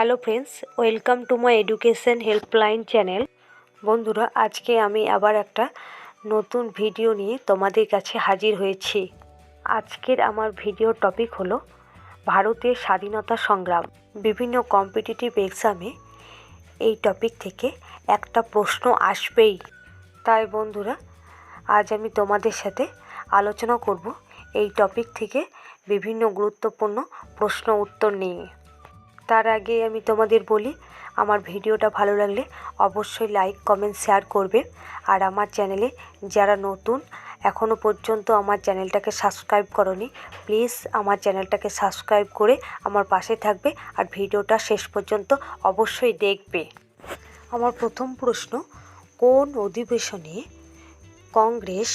Hello friends welcome to my education helpline channel বন্ধুরা, আজকে আমি আবার একটা নতুন ভিডিও নিয়ে তোমাদের কাছে হাজির হয়েছি। আজকের আমার ভিডিও টপিক হলো ভারতের স্বাধীনতা সংগ্রাম। বিভিন্ন কম্পিটিটিভ এক্সামে এই টপিক থেকে একটা প্রশ্ন আসবেই। তাই বন্ধুরা, আজ আমি তোমাদের সাথে আলোচনা করব এই টপিক থেকে বিভিন্ন গুরুত্বপূর্ণ প্রশ্ন উত্তর নিয়ে। তার আগে আমি তোমাদের বলি, আমার ভিডিওটা ভালো লাগলে অবশ্যই লাইক কমেন্ট শেয়ার করবে। আর আমার চ্যানেলে যারা নতুন এখনও পর্যন্ত আমার চ্যানেলটাকে সাবস্ক্রাইব করনি প্লিজ আমার চ্যানেলটাকে সাবস্ক্রাইব করে আমার পাশে থাকবে আর ভিডিওটা শেষ পর্যন্ত অবশ্যই দেখবে। আমার প্রথম প্রশ্ন, কোন অধিবেশনে কংগ্রেস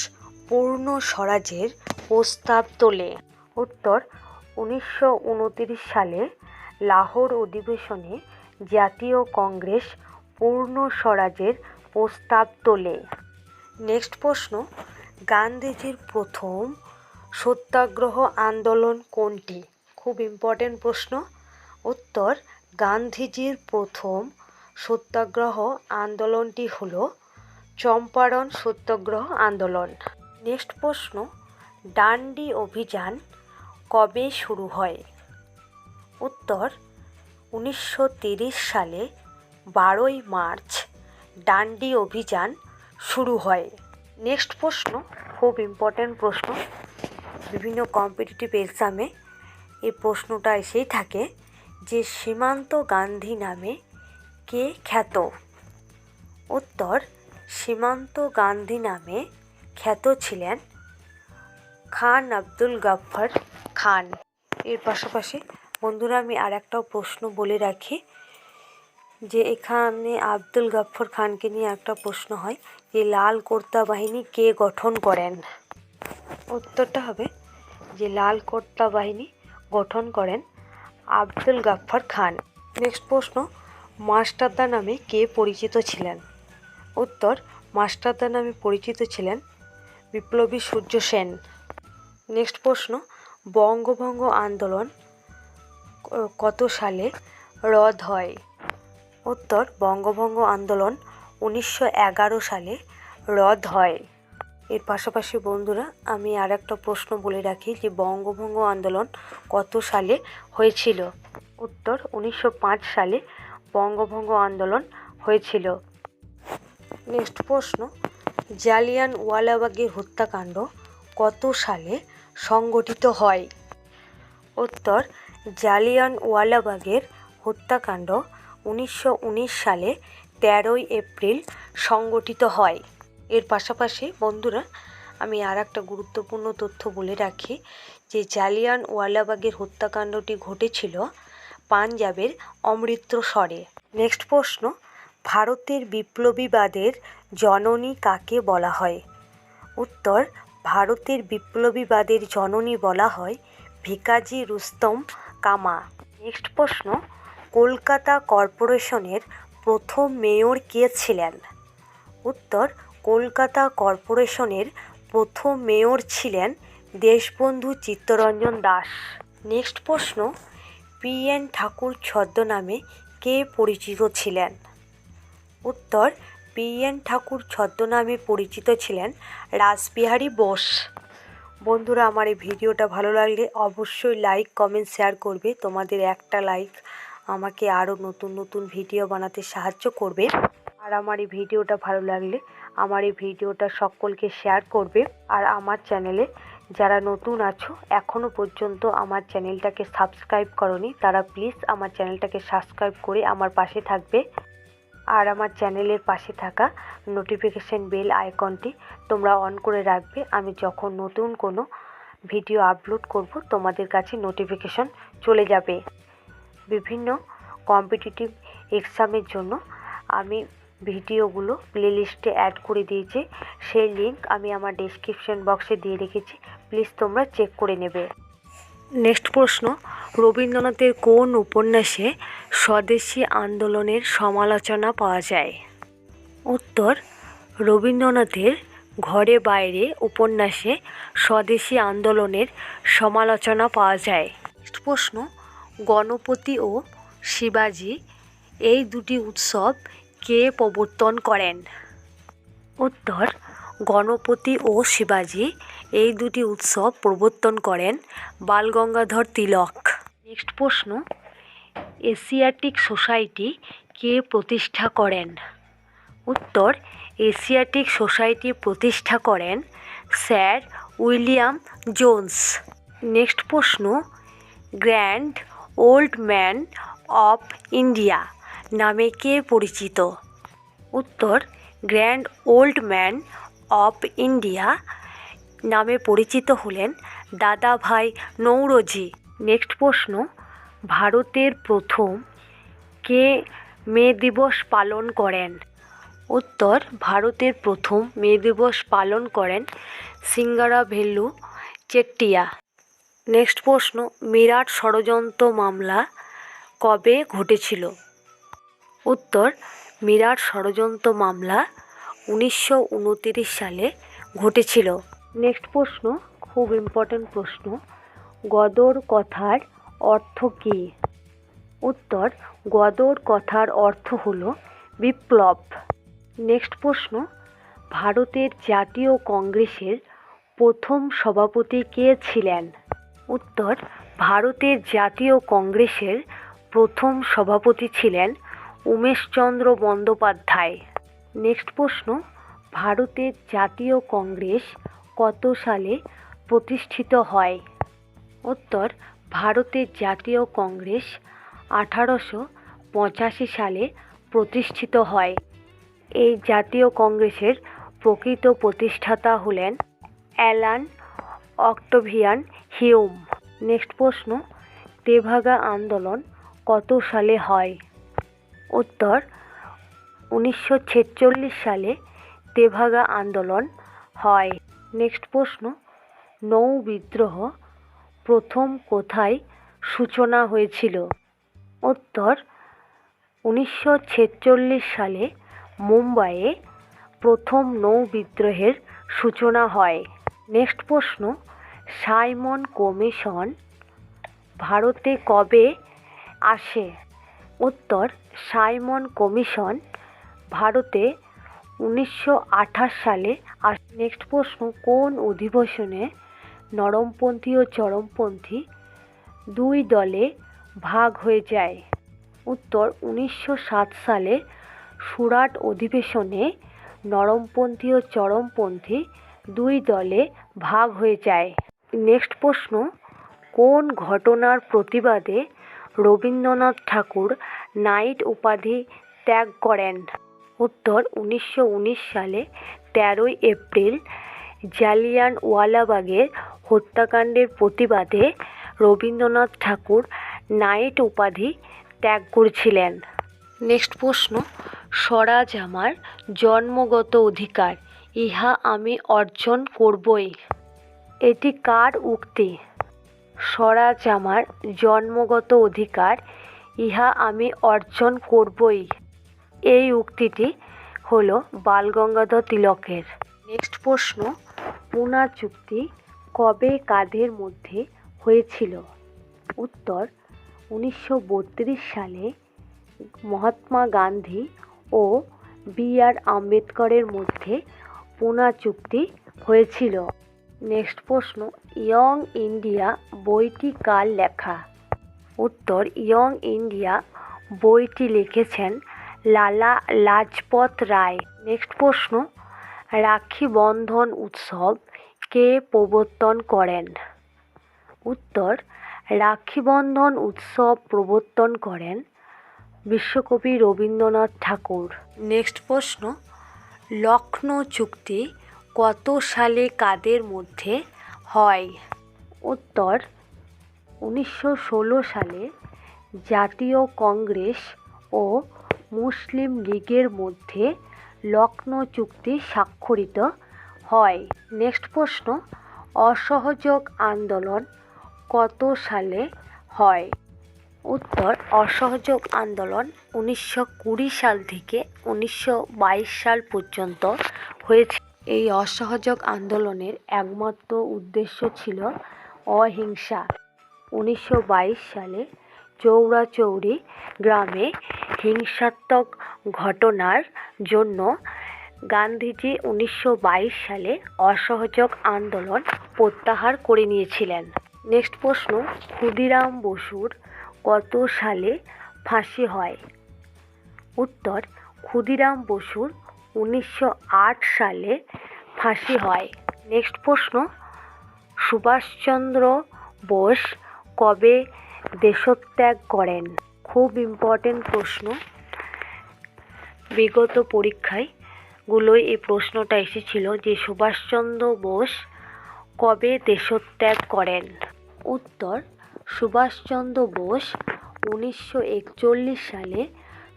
পূর্ণ স্বরাজের প্রস্তাব তোলে? উত্তর, উনিশশো সালে লাহোর অধিবেশনে জাতীয় কংগ্রেস পূর্ণ স্বরাজের প্রস্তাব তোলে। নেক্সট প্রশ্ন, গান্ধীজির প্রথম সত্যাগ্রহ আন্দোলন কোনটি? খুব ইম্পর্টেন্ট প্রশ্ন। উত্তর, গান্ধীজির প্রথম সত্যাগ্রহ আন্দোলনটি হলো চম্পারণ সত্যাগ্রহ আন্দোলন। নেক্সট প্রশ্ন, ডান্ডি অভিযান কবে শুরু হয়? উত্তর, উনিশশো সালে বারোই মার্চ ডান্ডি অভিযান শুরু হয়। নেক্সট প্রশ্ন, খুব ইম্পর্ট্যান্ট প্রশ্ন। বিভিন্ন কম্পিটিটিভ এক্সামে এই প্রশ্নটা এসেই থাকে যে সীমান্ত গান্ধী নামে কে খ্যাত? উত্তর, সীমান্ত গান্ধী নামে খ্যাত ছিলেন খান আব্দুল গাফফার খান। এর পাশাপাশি বন্ধুরা, আমি আর একটাও প্রশ্ন বলে রাখি যে এখানে আব্দুল গাফফর খানকে নিয়ে একটা প্রশ্ন হয় যে, লাল কোর্তা বাহিনী কে গঠন করেন? উত্তরটা হবে যে, লাল কোর্তা বাহিনী গঠন করেন আব্দুল গাফফর খান। নেক্সট প্রশ্ন, মাস্টারদা নামে কে পরিচিত ছিলেন? উত্তর, মাস্টারদা নামে পরিচিত ছিলেন বিপ্লবী সূর্য সেন। নেক্সট প্রশ্ন, বঙ্গভঙ্গ আন্দোলন কত সালে রদ হয়? উত্তর, বঙ্গভঙ্গ আন্দোলন উনিশশো এগারো সালে রদ হয়। এর পাশাপাশি বন্ধুরা, আমি আর একটা প্রশ্ন বলে রাখি যে, বঙ্গভঙ্গ আন্দোলন কত সালে হয়েছিল? উত্তর, উনিশশো পাঁচ সালে বঙ্গভঙ্গ আন্দোলন হয়েছিল। নেক্সট প্রশ্ন জালিয়ান ওয়ালাবাগের হত্যাকাণ্ড কত সালে সংগঠিত হয়? উত্তর জালিয়ান ওয়ালাবাগের হত্যাকাণ্ড উনিশশো উনিশ সালে তেরোই এপ্রিল সংগঠিত হয়। এর পাশাপাশি বন্ধুরা, আমি আর একটা গুরুত্বপূর্ণ তথ্য বলে রাখি যে জালিয়ান ওয়ালাবাগের হত্যাকাণ্ডটি ঘটেছিল পাঞ্জাবের অমৃতসরে। নেক্সট প্রশ্ন, ভারতের বিপ্লবীবাদের জননী কাকে বলা হয়? উত্তর, ভারতের বিপ্লবীবাদের জননী বলা হয় ভিকাজি রুস্তম কামা। নেক্সট প্রশ্ন, কলকাতা কর্পোরেশনের প্রথম মেয়র কে ছিলেন? উত্তর, কলকাতা কর্পোরেশনের প্রথম মেয়র ছিলেন দেশবন্ধু চিত্তরঞ্জন দাস। নেক্সট প্রশ্ন পি এন ঠাকুর ছদ্মনামে কে পরিচিত ছিলেন? উত্তর পি এন ঠাকুর ছদ্মনামে পরিচিত ছিলেন রাসবিহারী বোস। বন্ধুরা, আমার এই ভিডিওটা ভালো লাগলে অবশ্যই লাইক কমেন্ট শেয়ার করবে। তোমাদের একটা লাইক আমাকে আরও নতুন নতুন ভিডিও বানাতে সাহায্য করবে। আর আমার এই ভিডিওটা ভালো লাগলে আমার এই ভিডিওটা সকলকে শেয়ার করবে। আর আমার চ্যানেলে যারা নতুন আছো এখনও পর্যন্ত আমার চ্যানেলটাকে সাবস্ক্রাইব করনি, তারা প্লিজ আমার চ্যানেলটাকে সাবস্ক্রাইব করে আমার পাশে থাকবে। আর আমার চ্যানেলের পাশে থাকা নোটিফিকেশান বেল আইকনটি তোমরা অন করে রাখবে। আমি যখন নতুন কোনো ভিডিও আপলোড করব, তোমাদের কাছে নোটিফিকেশান চলে যাবে। বিভিন্ন কম্পিটিটিভ এক্সামের জন্য আমি ভিডিওগুলো প্লেলিস্টে অ্যাড করে দিয়েছি। সেই লিঙ্ক আমি আমার ডেসক্রিপশন বক্সে দিয়ে রেখেছি। প্লিজ তোমরা চেক করে নেবে। নেক্সট প্রশ্ন, রবীন্দ্রনাথের কোন উপন্যাসে স্বদেশী আন্দোলনের সমালোচনা পাওয়া যায়? উত্তর, রবীন্দ্রনাথের ঘরে বাইরে উপন্যাসে স্বদেশী আন্দোলনের সমালোচনা পাওয়া যায়। নেক্সট প্রশ্ন, গণপতি ও শিবাজি এই দুটি উৎসব কে প্রবর্তন করেন? উত্তর, গণপতি ও শিবাজি এই দুটি উৎসব প্রবর্তন করেন বালগঙ্গাধর তিলক। নেক্সট প্রশ্ন, এশিয়াটিক সোসাইটি কে প্রতিষ্ঠা করেন? উত্তর, এশিয়াটিক সোসাইটি প্রতিষ্ঠা করেন স্যার উইলিয়াম জোন্স। নেক্সট প্রশ্ন, grand old man of India নামে কে পরিচিত? উত্তর, grand old man of India নামে পরিচিত হলেন দাদাভাই নৌরজি। নেক্সট প্রশ্ন, ভারতের প্রথম কে মে দিবস পালন করেন? উত্তর, ভারতের প্রথম মে দিবস পালন করেন সিঙ্গারা ভেল্লু চেট্টিয়া। নেক্সট প্রশ্ন মিরাট ষড়যন্ত্র মামলা কবে ঘটেছিল? উত্তর মিরাট ষড়যন্ত্র মামলা উনিশশো সালে ঘটেছিল। নেক্সট প্রশ্ন, খুব ইম্পর্ট্যান্ট প্রশ্ন, গদর কথার অর্থ কী? উত্তর, গদর কথার অর্থ হল বিপ্লব। নেক্সট প্রশ্ন, ভারতের জাতীয় কংগ্রেসের প্রথম সভাপতি কে ছিলেন? উত্তর, ভারতের জাতীয় কংগ্রেসের প্রথম সভাপতি ছিলেন উমেশচন্দ্র বন্দ্যোপাধ্যায়। নেক্সট প্রশ্ন, ভারতের জাতীয় কংগ্রেস কত সালে প্রতিষ্ঠিত হয়? উত্তর, ভারতের জাতীয় কংগ্রেস আঠারোশো পঁচাশি সালে প্রতিষ্ঠিত হয়। এই জাতীয় কংগ্রেসের প্রকৃত প্রতিষ্ঠাতা হলেন অ্যালান অক্টোভিয়ান হিউম। নেক্সট প্রশ্ন, তেভাগা আন্দোলন কত সালে হয়? উত্তর, উনিশশো ছেচল্লিশ সালে তেভাগা আন্দোলন হয়। নেক্সট প্রশ্ন। নৌ বিদ্রোহ প্রথম কোথায় সূচনা হয়েছিল? উত্তর, উনিশশো ছেচল্লিশ সালে মুম্বাইয়ে প্রথম নৌ বিদ্রোহের সূচনা হয়। নেক্সট প্রশ্ন, সাইমন কমিশন ভারতে কবে আসে? উত্তর, সাইমন কমিশন ভারতে উনিশশো আঠাশ সালে নেক্সট প্রশ্ন, কোন অধিবেশনে নরমপন্থী ও চরমপন্থী দুই দলে ভাগ হয়ে যায়? উত্তর, উনিশশো সাত সালে সুরাট অধিবেশনে নরমপন্থী ও চরমপন্থী দুই দলে ভাগ হয়ে যায়। নেক্সট প্রশ্ন, কোন ঘটনার প্রতিবাদে রবীন্দ্রনাথ ঠাকুর নাইট উপাধি ত্যাগ করেন? উত্তর উনিশশো উনিশ সালে তেরোই এপ্রিল জালিয়ানওয়ালাবাগের হত্যাকাণ্ডের প্রতিবাদে রবীন্দ্রনাথ ঠাকুর নাইট উপাধি ত্যাগ করেছিলেন। নেক্সট প্রশ্ন, স্বরাজ আমার জন্মগত অধিকার, ইহা আমি অর্জন করবই। এটি কার উক্তি? স্বরাজ আমার জন্মগত অধিকার, ইহা আমি অর্জন করবই। এই উক্তিটি হলো বালগঙ্গাধর তিলকের। নেক্সট প্রশ্ন, পুনা চুক্তি কবে কাদের মধ্যে হয়েছিল? উত্তর, উনিশশো বত্রিশ সালে মহাত্মা গান্ধী ও বি আর আম্বেদকরের মধ্যে পুনা চুক্তি হয়েছিল। নেক্সট প্রশ্ন, ইয়ং ইন্ডিয়া বইটি কার লেখা? উত্তর, ইয়ং ইন্ডিয়া বইটি লিখেছেন লালা লাজপত রায়। নেক্সট প্রশ্ন, রাখি বন্ধন উৎসব কে প্রবর্তন করেন? উত্তর, রাখি বন্ধন উৎসব প্রবর্তন করেন বিশ্বকবি রবীন্দ্রনাথ ঠাকুর। নেক্সট প্রশ্ন লক্ষ্ণৌ চুক্তি কত সালে কাদের মধ্যে হয়? উত্তর, উনিশশো ষোলো সালে জাতীয় কংগ্রেস ও মুসলিম লীগের মধ্যে লক্ষ্ণৌ চুক্তি স্বাক্ষরিত হয়। নেক্সট প্রশ্ন, অসহযোগ আন্দোলন কত সালে হয়? উত্তর, অসহযোগ আন্দোলন উনিশশো কুড়ি সাল থেকে উনিশশো বাইশ সাল পর্যন্ত হয়েছে। এই অসহযোগ আন্দোলনের একমাত্র উদ্দেশ্য ছিল অহিংসা। উনিশশো বাইশ সালে চৌরাচৌরি গ্রামে হিংসাত্মক ঘটনার জন্য গান্ধীজি উনিশশো বাইশ সালে অসহযোগ আন্দোলন প্রত্যাহার করে নিয়েছিলেন। নেক্সট প্রশ্ন, ক্ষুদিরাম বসুর কত সালে ফাঁসি হয়? উত্তর, ক্ষুদিরাম বসুর উনিশশো আট সালে ফাঁসি হয়। নেক্সট প্রশ্ন, সুভাষচন্দ্র বোস কবে দেশত্যাগ করেন। খুব ইম্পর্টেন্ট প্রশ্ন। বিগত পরীক্ষায় গুলোয় এই প্রশ্নটা এসেছিল যে সুভাষচন্দ্র বোস কবে দেশত্যাগ করেন? উত্তর, সুভাষচন্দ্র বোস উনিশশো একচল্লিশ সালে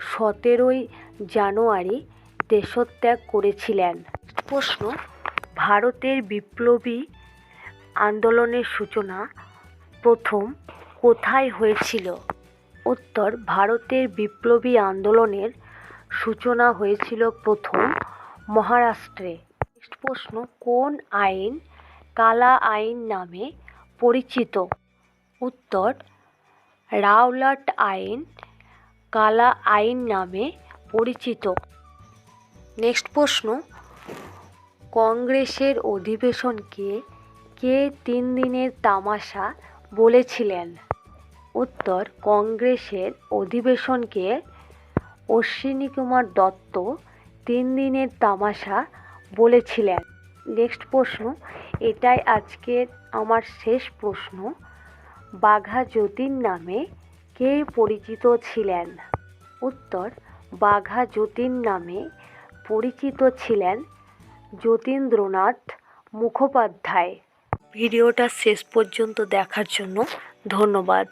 সতেরোই জানুয়ারি দেশত্যাগ করেছিলেন। প্রশ্ন, ভারতের বিপ্লবী আন্দোলনের সূচনা প্রথম কোথায় হয়েছিল? উত্তর, ভারতের বিপ্লবী আন্দোলনের সূচনা হয়েছিল প্রথম মহারাষ্ট্রে। নেক্সট প্রশ্ন, কোন আইন কালা আইন নামে পরিচিত? উত্তর, রাওলাট আইন কালা আইন নামে পরিচিত। নেক্সট প্রশ্ন, কংগ্রেসের অধিবেশনকে কে তিন দিনের তামাশা বলেছিলেন? উত্তর কংগ্রেসের অধিবেশনকে অশ্বিনী কুমার দত্ত তিন দিনের তামাশা বলেছিলেন। নেক্সট প্রশ্ন, এটাই আজকের আমার শেষ প্রশ্ন। বাঘা যতীন নামে কে পরিচিত ছিলেন? উত্তর, বাঘা যতীন নামে পরিচিত ছিলেন যতীন্দ্রনাথ মুখোপাধ্যায়। ভিডিওটা শেষ পর্যন্ত দেখার জন্য ধন্যবাদ।